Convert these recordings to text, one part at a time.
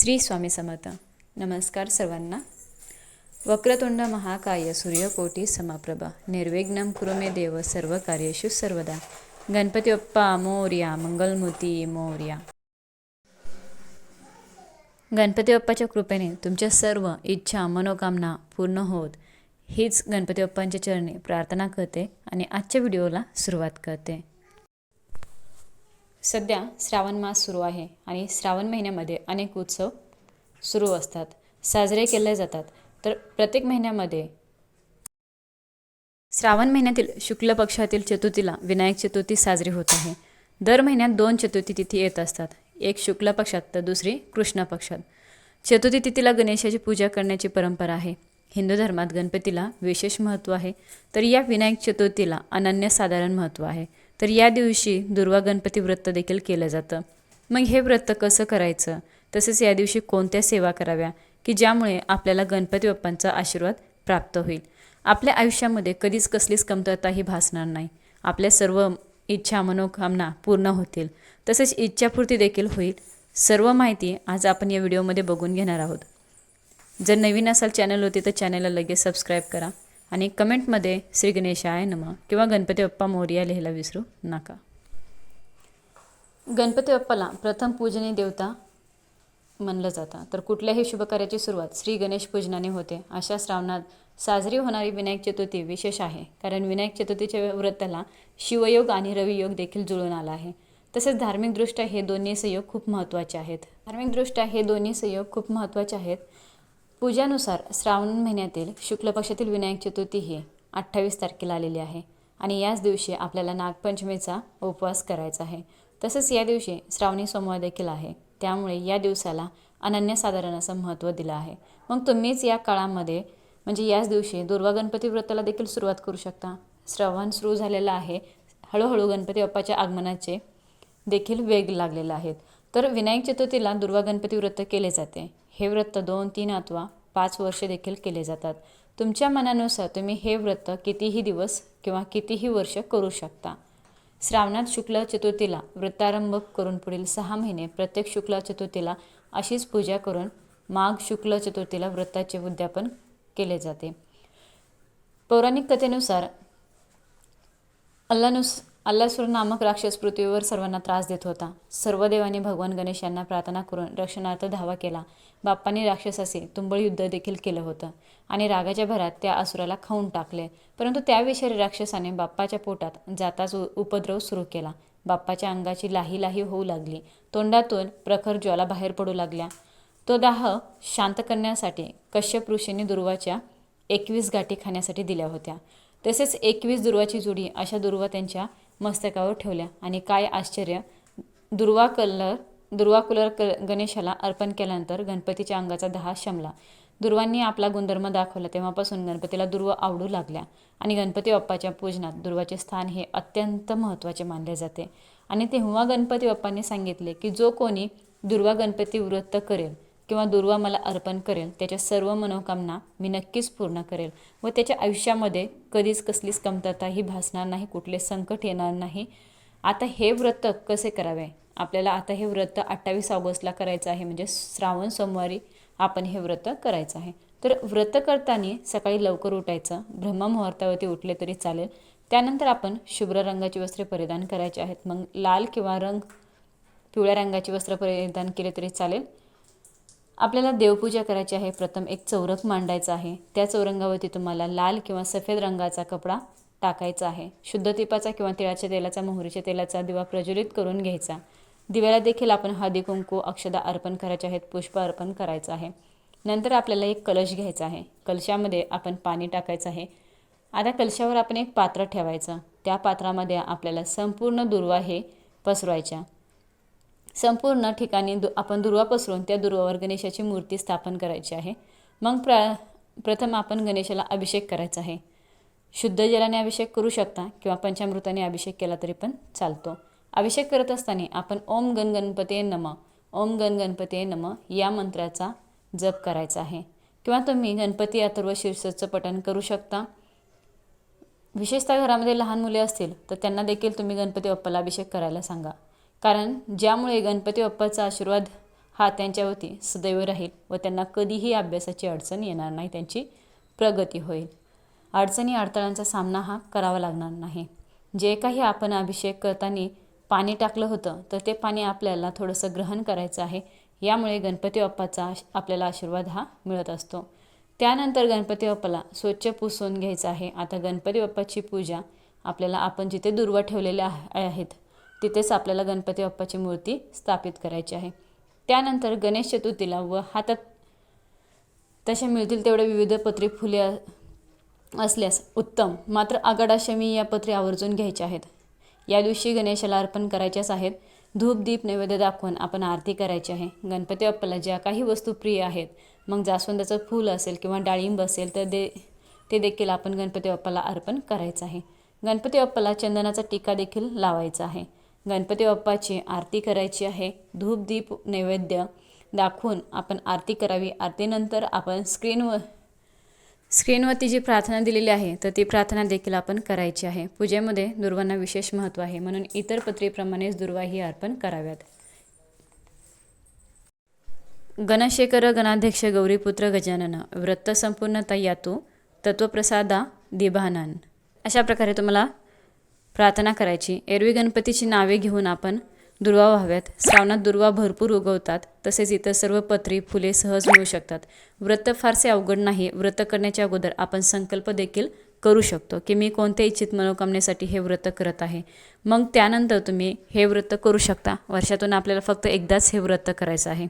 श्री स्वामी समर्थ. नमस्कार सर्वांना. वक्रतुंड महाकाय सूर्यकोटी समप्रभा. निर्विघ्न कुरु मे देव सर्व कार्येषु सर्वदा. गणपती बाप्पा मोर्या मंगलमूर्ती मोर्या. गणपती बाप्पाच्या कृपेने तुमच्या सर्व इच्छा मनोकामना पूर्ण होत. हीच गणपती बाप्पांच्या चरणी प्रार्थना करते आणि आजच्या व्हिडिओला सुरुवात करते. सध्या श्रावण मास सुरू आहे आणि श्रावण महिन्यामध्ये अनेक उत्सव सुरू असतात साजरे केले जातात. तर प्रत्येक महिन्यामध्ये श्रावण महिन्यातील शुक्ल पक्षातील चतुर्थीला विनायक चतुर्थी साजरी होत आहे. दर महिन्यात दोन चतुर्थी तिथी येत असतात. एक शुक्ल पक्षात तर दुसरी कृष्ण पक्षात. चतुर्थी तिथीला गणेशाची पूजा करण्याची परंपरा आहे. हिंदू धर्मात गणपतीला विशेष महत्त्व आहे. तर या विनायक चतुर्थीला अनन्यसाधारण महत्त्व आहे. तर या दिवशी दुर्वा गणपती व्रत देखील केलं जातं. मग हे व्रत कसं करायचं? तसेच या दिवशी कोणत्या सेवा कराव्या? की ज्यामुळे आपल्याला गणपती बाप्पांचा आशीर्वाद प्राप्त होईल? आपल्या आयुष्यामध्ये कधीच कसलीच कमतरता ही भासणार नाही. आपल्या सर्व इच्छा मनोकामना पूर्ण होतील. तसेच इच्छापूर्ती देखील होईल. सर्व माहिती आज आपण या व्हिडिओमध्ये बघून घेणार आहोत. जर नवीन असाल चॅनल तर चॅनलला लगेच सबस्क्राईब करा. आणि कमेंटमध्ये श्री गणेशाय नम किंवा गणपती बाप्पा मोर्या लिहायला विसरू नका. गणपती बाप्पाला प्रथम पूजनी देवता म्हणलं जातं. तर कुठल्याही शुभकार्याची सुरुवात श्री गणेश पूजनाने होते. अशा श्रावणात साजरी होणारी विनायक चतुर्थी विशेष आहे. कारण विनायक चतुर्थीच्या व्रताला शिवयोग आणि रवियोग देखील जुळून आला आहे. तसेच धार्मिकदृष्ट्या हे दोन्ही संयोग खूप महत्त्वाचे आहेत. धार्मिकदृष्ट्या हे दोन्ही संयोग खूप महत्त्वाचे आहेत. पूजानुसार श्रावण महिन्यातील शुक्ल पक्षातील विनायक चतुर्थी ही अठ्ठावीस तारखेला आलेली आहे आणि याच दिवशी आपल्याला नागपंचमीचा उपवास करायचा आहे. तसंच या दिवशी श्रावणी सोमवार देखील आहे. त्यामुळे या दिवसाला अनन्यसाधारण असं महत्त्व दिलं आहे. मग तुम्हीच या काळामध्ये म्हणजे याच दिवशी दुर्वा गणपती व्रताला देखील सुरुवात करू शकता. श्रावण सुरू झालेलं आहे. हळूहळू गणपती बाप्पाच्या आगमनाचे देखील वेग लागलेला आहेत तर विनायक चतुर्थीला दुर्वा गणपती व्रत केले जाते. हे व्रत दोन तीन अथवा पाच वर्षे देखील केले जातात. तुमच्या मनानुसार तुम्ही हे व्रत कितीही दिवस किंवा कितीही वर्ष करू शकता. श्रावणात शुक्ल चतुर्थीला व्रतारंभ करून पुढील सहा महिने प्रत्येक शुक्ल चतुर्थीला अशीच पूजा करून माघ शुक्ल चतुर्थीला व्रताचे उद्यापन केले जाते. पौराणिक कथेनुसार अल्लानुस अल्लासूर नामक राक्षस पृथ्वीवर सर्वांना त्रास देत होता. सर्व देवांनी भगवान गणेश यांना प्रार्थना करून रक्षणार्थ धावा केला. बाप्पांनी राक्षसाचे तुंबळ युद्ध देखील केलं होतं आणि रागाच्या भरात त्या असुराला खाऊन टाकले. परंतु त्याविषयी राक्षसाने बाप्पाच्या पोटात जाताच उपद्रव सुरू केला. बाप्पाच्या अंगाची लाही लाही होऊ लागली. तोंडातून प्रखर ज्वाला बाहेर पडू लागल्या. तो दाह शांत करण्यासाठी कश्यप ऋषींनी दुर्वाच्या एकवीस गाठी खाण्यासाठी दिल्या होत्या. तसेच एकवीस दुर्वाची जुडी अशा दुर्वा त्यांच्या मस्तकावर ठेवल्या. आणि काय आश्चर्य दुर्वा कलर दुर्वा कुलर क गणेशाला अर्पण केल्यानंतर गणपतीच्या अंगाचा दहा शमला. दुर्वांनी आपला गुणधर्म दाखवला. तेव्हापासून गणपतीला दुर्व आवडू लागल्या. आणि गणपती बाप्पाच्या पूजनात दुर्वाचे स्थान हे अत्यंत महत्त्वाचे मानले जाते. आणि तेव्हा गणपती बाप्पांनी सांगितले की जो कोणी दुर्वा गणपती व्रत करेल किंवा दुर्वा मला अर्पण करेल त्याच्या सर्व मनोकामना मी नक्कीच पूर्ण करेल व त्याच्या आयुष्यामध्ये कधीच कसलीच कमतरताही भासणार नाही कुठले संकट येणार नाही. आता हे व्रत कसे करावे? आपल्याला आता हे व्रत अठ्ठावीस ऑगस्टला करायचं आहे म्हणजे श्रावण सोमवारी आपण हे व्रत करायचं आहे. तर व्रत करताना सकाळी लवकर उठायचं ब्रह्ममुहूर्तावरती उठले तरी चालेल. त्यानंतर आपण शुभ्र रंगाची वस्त्रे परिधान करायची आहेत. मग लाल किंवा रंग पिवळ्या रंगाची वस्त्र परिधान केले तरी चालेल. आपल्याला देवपूजा करायची आहे. प्रथम एक चौरंग मांडायचा आहे. त्या चौरंगावरती तुम्हाला लाल किंवा सफेद रंगाचा कपडा टाकायचा आहे. शुद्ध तिपाचा किंवा तिळाच्या तेलाचा मोहरीच्या तेलाचा दिवा प्रज्वलित करून घ्यायचा. दिव्याला देखील आपण हळदी कुंकू अक्षदा अर्पण करायचे आहेत. पुष्प अर्पण करायचं आहे. नंतर आपल्याला एक कलश घ्यायचा आहे. कलशामध्ये आपण पाणी टाकायचं आहे. आता कलशावर आपण एक पात्र ठेवायचं. त्या पात्रामध्ये आपल्याला संपूर्ण दुर्वा हे पसरवायच्या. संपूर्ण ठिकाणी दु आपण दुर्वा पसरून त्या दुर्वावर गणेशाची मूर्ती स्थापन करायची आहे. मग प्र प्रथम आपण गणेशाला अभिषेक करायचा आहे. शुद्ध जलाने अभिषेक करू शकता किंवा पंचामृताने अभिषेक केला तरी पण चालतो. अभिषेक करत असताना आपण ओम गण गणपती नम ओम गण गणपती नम या मंत्राचा जप करायचा आहे. किंवा तुम्ही गणपती अथर्व शीर्षचं पठण करू शकता. विशेषतः घरामध्ये लहान मुले असतील तर त्यांना देखील तुम्ही गणपती बाप्पाला अभिषेक करायला सांगा. कारण ज्यामुळे गणपती बाप्पाचा आशीर्वाद हा त्यांच्यावरती सदैव राहील व त्यांना कधीही अभ्यासाची अडचण येणार नाही त्यांची प्रगती होईल. अडचणी अडथळ्यांचा सामना हा करावा लागणार नाही. जे काही आपण अभिषेक करताना पाणी टाकलं होतं तर ते पाणी आपल्याला थोडंसं ग्रहण करायचं आहे. यामुळे गणपती बाप्पाचा आपल्याला आशीर्वाद हा मिळत असतो. त्यानंतर गणपती बाप्पाला स्वच्छ पुसून घ्यायचं आहे. आता गणपती बाप्पाची पूजा आपल्याला आपण जिथे दुर्वा ठेवलेल्या आहेत तिथेच आपल्याला गणपती बाप्पाची मूर्ती स्थापित करायची आहे. त्यानंतर गणेश चतुर्थीला व हातात तसे मिळतील तेवढे विविध पत्री फुले असल्यास उत्तम. मात्र आगाडाशमी या पत्री आवर्जून घ्यायच्या आहेत. या दिवशी गणेशाला अर्पण करायच्याच आहेत. धूप दीप नैवेद्य दाखवून आपण आरती करायची आहे. गणपती बाप्पाला ज्या काही वस्तू प्रिय आहेत मग जास्वंदाचं फूल असेल किंवा डाळिंब असेल तर दे ते देखील आपण गणपती बाप्पाला अर्पण करायचं आहे. गणपती बाप्पाला चंदनाचा टीका देखील लावायचा आहे. गणपती बाप्पाची आरती करायची आहे. धूप दीप नैवेद्य दाखवून आपण आरती करावी. आरतीनंतर आपण स्क्रीनवर स्क्रीनवरती जी प्रार्थना दिलेली आहे तर ती प्रार्थना देखील आपण करायची आहे. पूजेमध्ये दुर्वांना विशेष महत्त्व आहे. म्हणून इतर पत्रीप्रमाणेच दुर्वाही अर्पण कराव्यात. गणशेखर गणाध्यक्ष गौरीपुत्र गजानन व्रत संपूर्णता यातू तत्वप्रसादा दिभानन. अशा प्रकारे तुम्हाला प्रार्थना करायची. एरवी गणपतीची नावे घेऊन आपण दुर्वा व्हाव्यात. श्रावणात दुर्वा भरपूर उगवतात. तसेच इतर सर्व पत्री फुले सहज मिळू शकतात. व्रत फारसे अवघड नाही. व्रत करण्याच्या अगोदर आपण संकल्प देखील करू शकतो की मी कोणत्या इच्छित मनोकामनेसाठी हे व्रत करत आहे. मग त्यानंतर तुम्ही हे व्रत करू शकता. वर्षातून आपल्याला फक्त एकदाच हे व्रत करायचं आहे.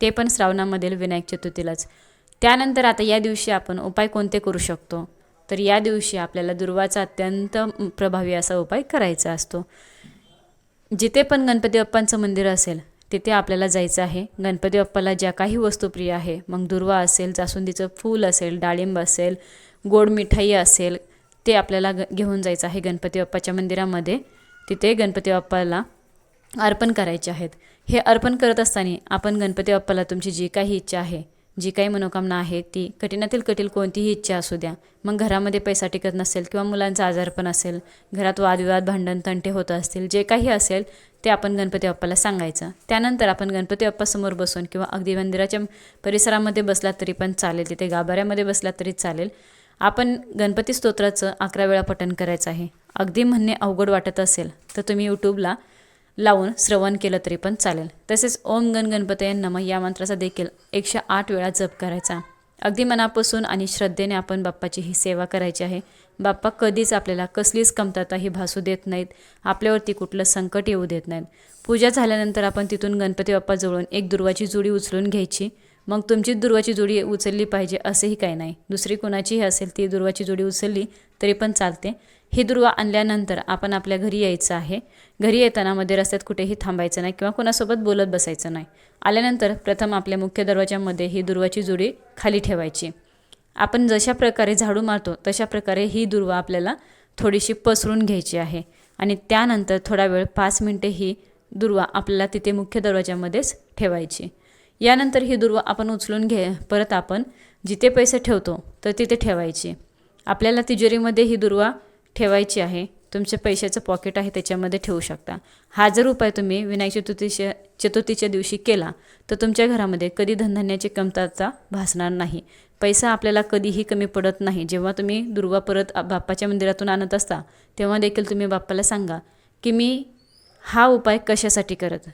ते पण श्रावणामधील विनायक चतुर्थीलाच. त्यानंतर आता या दिवशी आपण उपाय कोणते करू शकतो? तर या दिवशी आपल्याला दुर्वाचा अत्यंत प्रभावी असा उपाय करायचा असतो. जिथे पण गणपती बाप्पांचं मंदिर असेल तिथे आपल्याला जायचं आहे. गणपती बाप्पाला ज्या काही वस्तू प्रिय आहे मग दुर्वा असेल जास्वंदीचं फूल असेल डाळिंब असेल गोड मिठाई असेल ते आपल्याला ग घेऊन जायचं आहे गणपती बाप्पाच्या मंदिरामध्ये. तिथे गणपती बाप्पाला अर्पण करायचे आहेत. हे अर्पण करत असताना आपण गणपती बाप्पाला तुमची जी काही इच्छा आहे जी काही मनोकामना आहे ती कठीणातील कठीण कोणतीही इच्छा असू द्या. मग घरामध्ये पैसा टिकत नसेल किंवा मुलांचा आजारपण असेल घरात वादविवाद भांडण तंटे होत असतील जे काही असेल ते आपण गणपती बाप्पाला सांगायचं. त्यानंतर आपण गणपती बाप्पासमोर बसून किंवा अगदी मंदिराच्या परिसरामध्ये बसला तरी पण चालेल तिथे गाभाऱ्यामध्ये बसला तरी चालेल. आपण गणपती स्तोत्राचं अकरा वेळा पठण करायचं आहे. अगदी म्हणणे अवघड वाटत असेल तर तुम्ही यूट्यूबला लावून श्रवण केलं तरी पण चालेल. तसेच ओम गण गणपतय नम या मंत्राचा देखील एकशे आठ वेळा जप करायचा. अगदी मनापासून आणि श्रद्धेने आपण बाप्पाची ही सेवा करायची आहे. बाप्पा कधीच आपल्याला कसलीच कमतरता ही भासू देत नाहीत. आपल्यावरती कुठलं संकट येऊ देत नाहीत. पूजा झाल्यानंतर आपण तिथून गणपती बाप्पाजवळून एक दुर्वाची जुडी उचलून घ्यायची. मग तुमची दुर्वाची जोडी उचलली पाहिजे असंही काही नाही. दुसरी कोणाचीही असेल ती दुर्वाची जोडी उचलली तरी पण चालते. ही दुर्वा आणल्यानंतर आपण आपल्या घरी यायचं आहे. घरी येताना मध्ये रस्त्यात कुठेही थांबायचं नाही किंवा कोणासोबत बोलत बसायचं नाही. आल्यानंतर प्रथम आपल्या मुख्य दरवाजामध्ये ही दुर्वाची जोडी खाली ठेवायची. आपण जशा प्रकारे झाडू मारतो तशा प्रकारे ही दुर्वा आपल्याला थोडीशी पसरून घ्यायची आहे. आणि त्यानंतर थोडा वेळ पाच मिनटे ही दुर्वा आपल्याला तिथे मुख्य दरवाजामध्येच ठेवायची. यानंतर ही दुर्वा आपण उचलून घे परत आपण जिथे पैसे ठेवतो तर तिथे ठेवायची. आपल्याला तिजोरीमध्ये ही दुर्वा ठेवायची आहे तुमचे पैशाचं पॉकेट आहे त्याच्यामध्ये ठेवू शकता. हा जर उपाय तुम्ही विनायक चतुर्थीच्या चतुर्थीच्या दिवशी केला तर तुमच्या घरामध्ये कधी धनधान्याची कमतरता भासणार नाही. पैसा आपल्याला कधीही कमी पडत नाही. जेव्हा तुम्ही दुर्वा परत बाप्पाच्या मंदिरातून आणत असता तेव्हा देखील तुम्ही बाप्पाला सांगा की मी हा उपाय कशासाठी करत?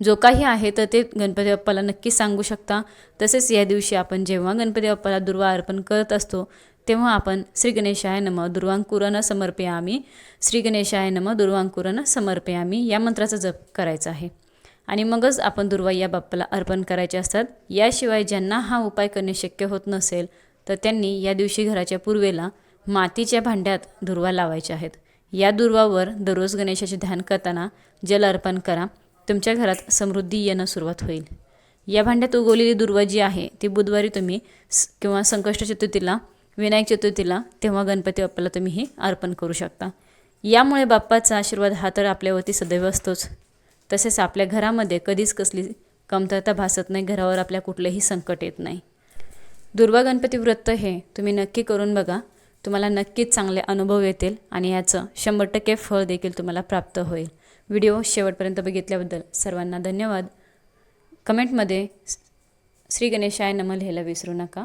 जो काही आहे तर ते गणपती बाप्पाला नक्की सांगू शकता. तसेच या दिवशी आपण जेव्हा गणपती बाप्पाला दुर्वा अर्पण करत असतो तेव्हा आपण श्री गणेशाय नम दुर्वांकुरन समर्पयामी. श्री गणेशाय नम दुर्वांकुरन समर्पयामी. या मंत्राचा जप करायचा आहे. आणि मगच आपण दुर्वा या बाप्पाला अर्पण करायचे असतात. याशिवाय ज्यांना हा उपाय करणे शक्य होत नसेल तर त्यांनी या दिवशी घराच्या पूर्वेला मातीच्या भांड्यात दुर्वा लावायच्या आहेत. या दुर्वावर दररोज गणेशाचे ध्यान करताना जल अर्पण करा. तुमच्या घरात समृद्धी येणं सुरुवात होईल. या भांड्यात उगवलेली दुर्वा जी आहे ती बुधवारी तुम्ही स- किंवा संकष्ट चतुर्थीला विनायक चतुर्थीला तेव्हा गणपती बाप्पाला तुम्ही हे अर्पण करू शकता. यामुळे बाप्पाचा आशीर्वाद हा तर आपल्यावरती सदैव असतोच. तसेच आपल्या घरामध्ये कधीच कसली कमतरता भासत नाही घरावर आपल्या कुठलंही संकट येत नाही. दुर्वा गणपती व्रत हे तुम्ही नक्की करून बघा. तुम्हाला नक्कीच चांगले अनुभव येतील आणि याचं शंभर टक्के फळ देखील तुम्हाला प्राप्त होईल. व्हिडिओ शेवटपर्यंत बघितल्याबद्दल सर्वांना धन्यवाद. कमेंटमध्ये श्री गणेशाय नमल लिहायला विसरू नका.